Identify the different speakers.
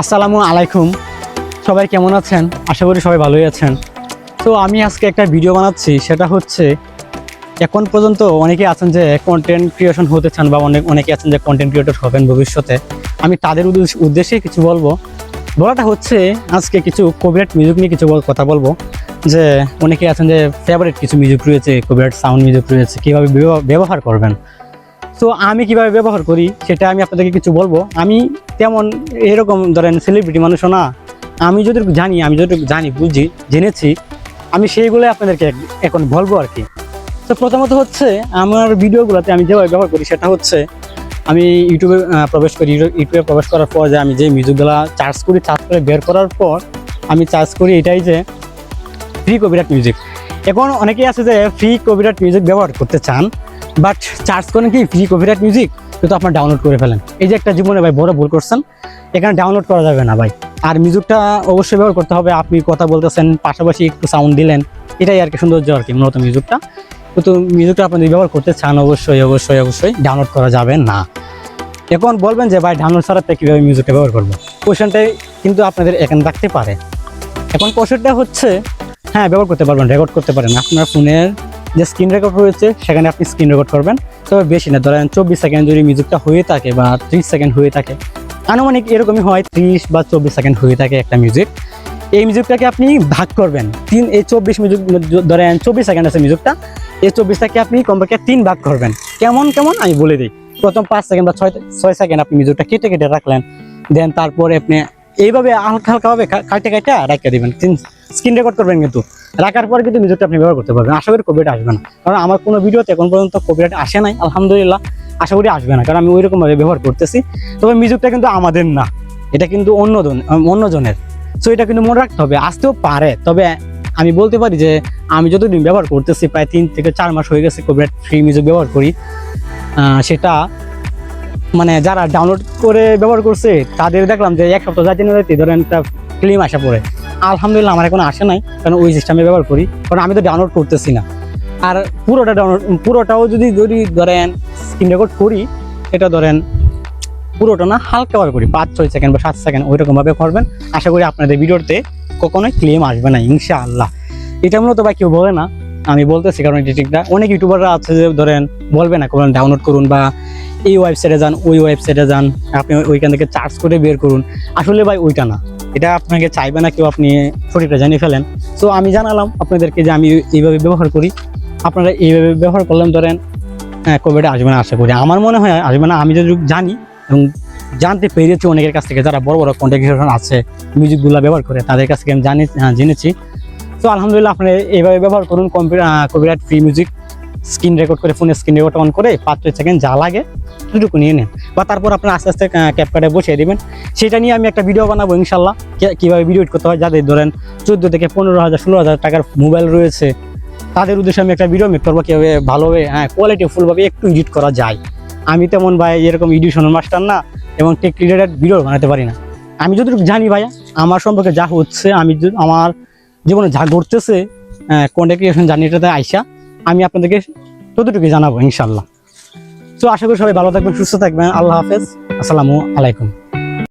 Speaker 1: আসসালামু আলাইকুম। সবাই কেমন আছেন? আশা করি সবাই ভালোই আছেন। তো আমি আজকে একটা ভিডিও বানাচ্ছি, সেটা হচ্ছে, এখন পর্যন্ত অনেকে আছেন যে কন্টেন্ট ক্রিয়েশন হতে চান বা অনেক অনেকে আছেন যে কন্টেন্ট ক্রিয়েটর হবেন ভবিষ্যতে। আমি তাদের উদ্দেশ্য- কিছু বলব। বলাটা হচ্ছে, আজকে কিছু কপিরাইট মিউজিক নিয়ে কিছু কথা বলব। যে অনেকে আছেন যে ফেভারিট কিছু মিউজিক রয়েছে কপিরাইট সাউন্ড মিউজিক রয়েছে, কীভাবে ব্যবহার করবেন। তো আমি কীভাবে ব্যবহার করি সেটা আমি আপনাদেরকে কিছু বলব। আমি তেমন এরকম ধরেন সেলিব্রিটি মানুষও না। আমি যদি জানি, আমি যদি জানি, বুঝি, জেনেছি, আমি সেইগুলো আপনাদেরকে এখন বলব আর কি। তো প্রথমত হচ্ছে আমার ভিডিওগুলোতে আমি যেভাবে ব্যবহার করি সেটা হচ্ছে, আমি ইউটিউবে প্রবেশ করি। ইউটিউ- ইউটিউবে প্রবেশ করার পর যে আমি যে মিউজিকগুলো চার্জ করি চার্জ করে বের করার পর আমি চার্জ করি এটাই যে ফ্রি কপিরাইট মিউজিক এখন অনেকেই আছে যে ফ্রি কপিরাইট মিউজিক ব্যবহার করতে চান। বাট চার্জ করেন কি ফ্রি কপিরাইট মিউজিক কিন্তু আপনার ডাউনলোড করে ফেলেন। এই যে একটা জীবনে ভাই বড় ভুল করছেন, এখানে ডাউনলোড করা যাবে না ভাই। আর মিউজিকটা অবশ্যই ব্যবহার করতে হবে। আপনি কথা বলতেছেন, পাশাপাশি একটু সাউন্ড দিলেন, এটাই আর কি সৌন্দর্য আর কি, মূলত মিউজিকটা কিন্তু মিউজিকটা আপনি ব্যবহার করতে চান, অবশ্যই অবশ্যই অবশ্যই ডাউনলোড করা যাবে না। এখন বলবেন যে, ভাই ডাউনলোড ছাড়াতে কীভাবে মিউজিকটা ব্যবহার করব? কোশ্চেনটাই কিন্তু আপনাদের এখানে থাকতে পারে। এখন কোশ্চেনটা হচ্ছে হ্যাঁ ব্যবহার করতে পারবেন রেকর্ড করতে পারেন। আপনার ফোনের যে স্ক্রিন রেকর্ড রয়েছে সেখানে আপনি স্ক্রিন রেকর্ড করবেন। তবে বেশি না, ধরেন চব্বিশ সেকেন্ড যদি মিউজিকটা হয়ে থাকে বা ত্রিশ সেকেন্ড হয়ে থাকে, আনুমানিক এরকমই হয় ত্রিশ বা চব্বিশ সেকেন্ড হয়ে থাকে একটা মিউজিক এই মিউজিকটাকে আপনি ভাগ করবেন। তিন, এই চব্বিশ মিউজিক ধরেন চব্বিশ সেকেন্ড আছে মিউজিকটা এই চব্বিশটাকে আপনি কমপক্ষে তিন ভাগ করবেন। কেমন কেমন? আমি বলে দিই। প্রথম পাঁচ সেকেন্ড বা ছয় ছয় সেকেন্ড আপনি মিউজিকটা কেটে কেটে রাখলেন। দেন তারপরে আপনি এইভাবে হালকা, হালকাভাবে কাটে কাটে রাখতে দিবেন। স্ক্রিন রেকর্ড করবেন কিন্তু। রাখার পর কিন্তু মিউজিকটা আপনি ব্যবহার করতে পারবেন। আশা করি কপিরাইট আসবে না। কারণ আমার কোনো ভিডিওতে এখন পর্যন্ত কপিরাইট আসে নাই, আলহামদুলিল্লাহ। আশা করি আসবে না, কারণ আমি ওই রকমভাবে ব্যবহার করতেছি। তবে মিউজিকটা কিন্তু আমাদের না, এটা কিন্তু অন্য অন্যজনের সো এটা কিন্তু মনে রাখতে হবে, আসতেও পারে। তবে আমি বলতে পারি যে, আমি যতদিন ব্যবহার করতেছি, প্রায় তিন থেকে চার মাস হয়ে গেছে কপিরাইট ফ্রি মিউজিক ব্যবহার করি। সেটা মানে যারা ডাউনলোড করে ব্যবহার করছে, তাদের দেখলাম যে এক সপ্তাহ যাইতে না ধরেন একটা ফিল্ম আসা পড়ে। আলহামদুলিল্লাহ আমার এখন আসে নাই, কারণ ওই সিস্টেমে ব্যবহার করি, কারণ আমি তো ডাউনলোড করতেছি না। আর পুরোটা ডাউনলোড পুরোটাও যদি যদি ধরেন স্ক্রিন রেকর্ড করি, এটা ধরেন পুরোটা না হালকা ভাবে করি, পাঁচ, ছয় সেকেন্ড বা সাত সেকেন্ড ওই রকমভাবে করবেন। আশা করি আপনাদের ভিডিওতে কখনোই ক্লেম আসবে না, ইনশাআল্লাহ। এটা মূলত বা কেউ বলে না আমি বলতেছি কারণ এডিটিংটা অনেক ইউটিউবাররা আছে যে ধরেন বলবে না কোনো ডাউনলোড করুন বা এই ওয়েবসাইটে যান ওই ওয়েবসাইটে যান আপনি ওইখান থেকে চার্জ করে বের করুন। আসলে ভাই ওইটা না। এটা আপনাকে চাইবে না কেউ আপনি সঠিকটা জানিয়ে ফেলেন। সো আমি জানালাম আপনাদেরকে যে আমি এইভাবে ব্যবহার করি। আপনারা এইভাবে ব্যবহার করলেন ধরেন হ্যাঁ কোভিড আসবে না আশা করি। আমার মনে হয় আসবে না আমি যদি জানি এবং জানতে পেরেছি অনেকের কাছ থেকে যারা বড় বড় কন্টেন্ট আছে মিউজিকগুলো ব্যবহার করে তাদের কাছ থেকে আমি জানি হ্যাঁ, জেনেছি। তো আলহামদুলিল্লাহ আপনি এইভাবে ব্যবহার করুন copyright free music screen record করে ফোনে স্ক্রিন রেকর্ড অন করে পাঁচ সেকেন্ড যা লাগে সেটুকু নিয়ে নেন। বা তারপর আপনার আস্তে আস্তে ক্যাপকার্ডে বসিয়ে দেবেন। সেটা নিয়ে আমি একটা ভিডিও বানাবো ইনশাল্লাহ কীভাবে ভিডিও করতে হয়। যাদের ধরেন চোদ্দ থেকে পনেরো হাজার, ষোলো হাজার টাকার মোবাইল রয়েছে, তাদের উদ্দেশ্যে আমি একটা ভিডিও মেক করব কীভাবে ভালোভাবে হ্যাঁ কোয়ালিটি ফুলভাবে একটু এডিট করা যায়। আমি তেমন ভাই এরকম এডিশনের মাস্টার না, এবং টেক রিলেটেড ভিডিও বানাতে পারি না। আমি যতটুকু জানি ভাইয়া, আমার সম্পর্কে যা হচ্ছে, আমি আমার জীবনে যা ঘটতেছে কোনটা ক্রিয়েশন জার্নিটাতে আইসা, আমি আপনাদেরকে ততটুকু জানাব, ইনশাল্লাহ। তো আশা করি সবাই ভালো থাকবেন, সুস্থ থাকবেন। আল্লাহ হাফেজ। আসসালামু আলাইকুম।